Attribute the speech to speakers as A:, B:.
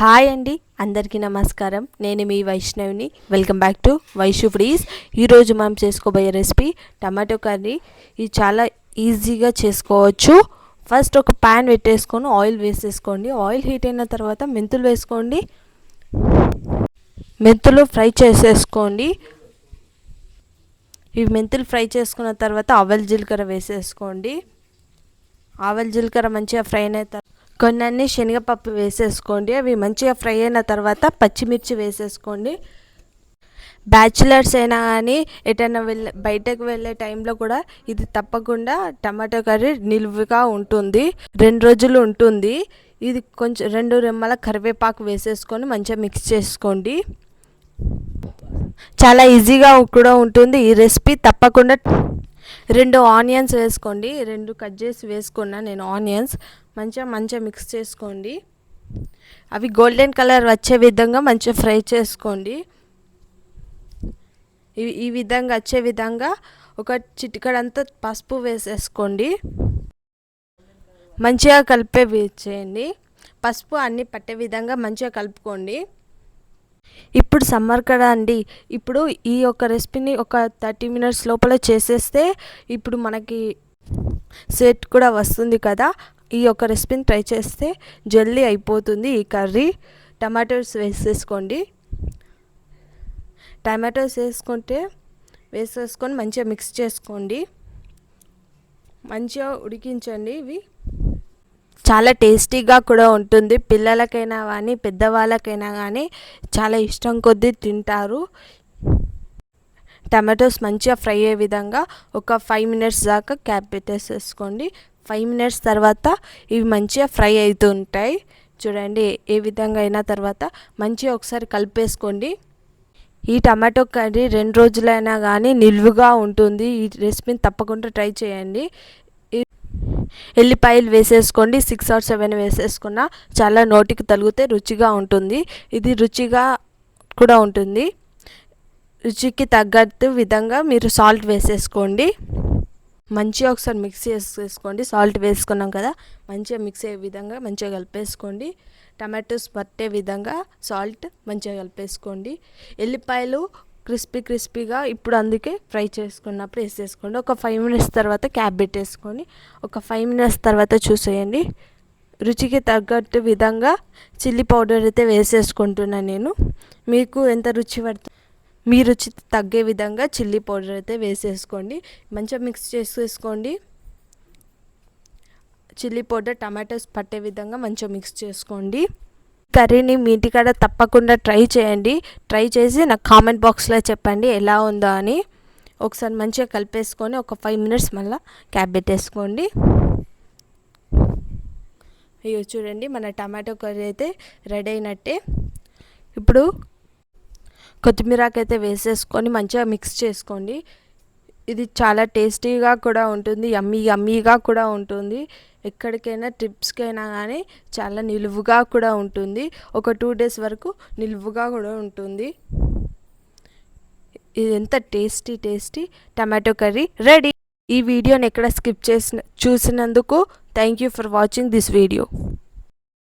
A: Hi అండి అందరికీ నమస్కారం. నేను మీ వైష్ణవిని. వెల్కమ్ బ్యాక్ టు వైషు ఫ్రీస్. ఈరోజు మనం చేసుకోబోయే రెసిపీ టమాటో కర్రీ. ఇది చాలా ఈజీగా చేసుకోవచ్చు. ఫస్ట్ ఒక ప్యాన్ పెట్టేసుకొని ఆయిల్ వేసేసుకోండి. ఆయిల్ హీట్ అయిన తర్వాత మెంతులు వేసుకోండి. మెంతులు ఫ్రై చేసేసుకోండి. ఇవి మెంతులు ఫ్రై చేసుకున్న తర్వాత ఆవల్ జీలకర్ర వేసేసుకోండి. ఆవల్ జీలకర్ర మంచిగా ఫ్రై అయిన తర్వాత కొన్నీ శనగపప్పు వేసేసుకోండి. అవి మంచిగా ఫ్రై అయిన తర్వాత పచ్చిమిర్చి వేసేసుకోండి. బ్యాచిలర్స్ అయినా కానీ ఎటైనా వెళ్ళే బయటకు వెళ్ళే టైంలో కూడా ఇది తప్పకుండా టమాటో కర్రీ నిలువుగా ఉంటుంది. రెండు రోజులు ఉంటుంది. ఇది కొంచెం రెండు రెమ్మల కరివేపాకు వేసేసుకొని మంచిగా మిక్స్ చేసుకోండి. చాలా ఈజీగా కూడా ఉంటుంది. ఈ రెసిపీ తప్పకుండా రెండు ఆనియన్స్ వేసుకోండి. రెండు కట్ చేసి వేసుకున్నా నేను ఆనియన్స్. మంచిగా మంచిగా మిక్స్ చేసుకోండి. అవి గోల్డెన్ కలర్ వచ్చే విధంగా మంచిగా ఫ్రై చేసుకోండి. ఇవి ఈ విధంగా వచ్చే విధంగా ఒక చిటికడంతా పసుపు వేసేసుకోండి. మంచిగా కలిపే చేయండి పసుపు అన్నీ పట్టే విధంగా మంచిగా కలుపుకోండి. ఇప్పుడు సమ్మర్ కదా అండి. ఇప్పుడు ఈ యొక్క రెసిపీని ఒక థర్టీ మినిట్స్ లోపల చేసేస్తే ఇప్పుడు మనకి సెట్ కూడా వస్తుంది కదా. ఈ యొక్క రెసిపీని ట్రై చేస్తే జల్దీ అయిపోతుంది ఈ కర్రీ. టమాటోస్ వేసేసుకోండి. టమాటోస్ వేసుకుంటే వేసేసుకొని మంచిగా మిక్స్ చేసుకోండి. మంచిగా ఉడికించండి ఇవి. చాలా టేస్టీగా కూడా ఉంటుంది. పిల్లలకైనా కానీ పెద్దవాళ్ళకైనా కానీ చాలా ఇష్టం కొద్దీ తింటారు. టమాటోస్ మంచిగా ఫ్రై అయ్యే విధంగా ఒక ఫైవ్ మినిట్స్ దాకా క్యాప్ పెట్టేసేసుకోండి. ఫైవ్ మినిట్స్ తర్వాత ఇవి మంచిగా ఫ్రై అవుతుంటాయి. చూడండి ఏ విధంగా అయిన తర్వాత మంచిగా ఒకసారి కలిపేసుకోండి. ఈ టమాటో కర్రీ రెండు రోజులైనా కానీ నిల్వగా ఉంటుంది. ఈ రెసిపీని తప్పకుండా ట్రై చేయండి. ఎల్లిపాయలు వేసేసుకోండి సిక్స్ ఆర్ సెవెన్ వేసేసుకున్న చాలా నోటికి తలిగితే రుచిగా ఉంటుంది. ఇది రుచిగా కూడా ఉంటుంది. రుచికి తగ్గట్టు విధంగా మీరు సాల్ట్ వేసేసుకోండి. మంచిగా ఒకసారి మిక్స్ చేసేసుకోండి. సాల్ట్ వేసుకున్నాం కదా మంచిగా మిక్స్ అయ్యే విధంగా మంచిగా కలిపేసుకోండి. టమాటోస్ పట్టే విధంగా సాల్ట్ మంచిగా కలిపేసుకోండి. ఎల్లిపాయలు క్రిస్పీ క్రిస్పీగా ఇప్పుడు అందుకే ఫ్రై చేసుకున్నప్పుడు వేసేసుకోండి ఒక ఫైవ్ మినిట్స్ తర్వాత క్యాప్ పెట్టేసుకొని ఒక ఫైవ్ మినిట్స్ తర్వాత చూసేయండి. రుచికి తగ్గట్టు విధంగా చిల్లీ పౌడర్ అయితే వేసేసుకుంటున్నాను నేను. మీకు ఎంత రుచి పడుతుంది మీ రుచి తగ్గే విధంగా చిల్లీ పౌడర్ అయితే వేసేసుకోండి. మంచిగా మిక్స్ చేసేసుకోండి. చిల్లీ పౌడర్ టమాటోస్ పట్టే విధంగా మంచిగా మిక్స్ చేసుకోండి. కర్రీని మీ ఇంటికాడ తప్పకుండా ట్రై చేయండి. ట్రై చేసి నాకు కామెంట్ బాక్స్లో చెప్పండి ఎలా ఉందో అని. ఒకసారి మంచిగా కలిపేసుకొని ఒక ఫైవ్ మినిట్స్ మళ్ళీ క్యాబ్ పెట్టేసుకోండి. అయ్యో చూడండి మన టమాటో కర్రీ అయితే రెడీ అయినట్టే. ఇప్పుడు కొత్తిమీరకైతే వేసేసుకొని మంచిగా మిక్స్ చేసుకోండి. ఇది చాలా టేస్టీగా కూడా ఉంటుంది యమ్మీ యమ్మీగా కూడా ఉంటుంది. ఎక్కడికైనా ట్రిప్స్కైనా కానీ చాలా నిలువుగా కూడా ఉంటుంది. ఒక టూ డేస్ వరకు నిలువుగా కూడా ఉంటుంది. ఇది ఎంత tasty tasty tomato curry. Ready! ఈ వీడియోని ఎక్కడ స్కిప్ చేసిన చూసినందుకు thank you for watching this video.